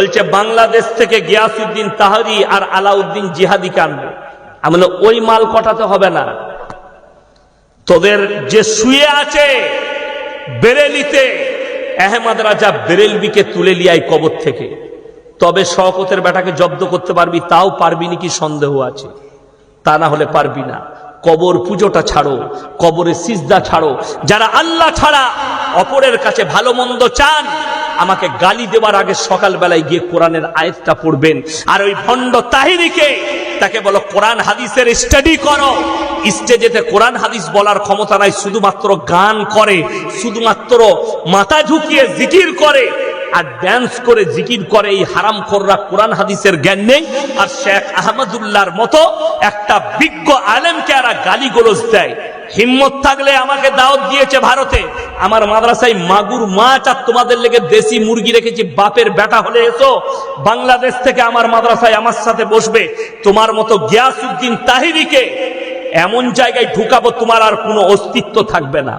বলছে, বাংলাদেশ থেকে গিয়াসুদ্দিন তাহারি আর আলাউদ্দিন জিহাদি কানবো আমি ওই মাল কটাতে হবে না। তোদের যে শুয়ে আছে বেরেলিতে, আহমদ রাজা বেরেলবিকে তুলে লিয়াই কবর থেকে। তবে শওকতের বেটাকে জব্দ করতে পারবি, তাও পারবি নাকি সন্দেহ আছে? তা না হলে পারবি না। কবর পুজোটা ছাড়ো কবরে সিজদা ছাড়ো। যারা আল্লাহ ছাড়া অপরের কাছে ভালো মন্দ চান আমাকে গালি দেওয়ার আগে সকালবেলায় গিয়ে কোরআনের আয়াতটা পড়বেন। আর ওই ভণ্ড তাহিরিকে, তাকে বলো, কোরআন হাদিসের স্টাডি করো। স্টেজেতে কোরআন হাদিস বলার ক্ষমতা নাই, শুধুমাত্র গান করে, শুধুমাত্র মাথা ঝুঁকিয়ে জিকির করে, আর ড্যান্স করে জিকির করে এই হারাম খোররা কোরআন হাদিসের জ্ঞান নেই। আর শেখ আহমদুল্লাহর মতো একটা বিজ্ঞ আলেমকে গালি গোলজ দেয়। হিম্মত থাকলে আমাকে দাওয়াত দিয়েছে ভারতে। আমার মাদ্রাসায় মাগুর মাছ আর তোমাদের লেগে দেশি মুরগি রেখেছি, বাপের বেটা হলে এসো। বাংলাদেশ থেকে আমার মাদ্রাসায় আমার সাথে বসবে। তোমার মতো গিয়াসুদ্দিন তাহিরিকে এমন জায়গায় ঢুকাবো, তোমার আর কোনো অস্তিত্ব থাকবে না।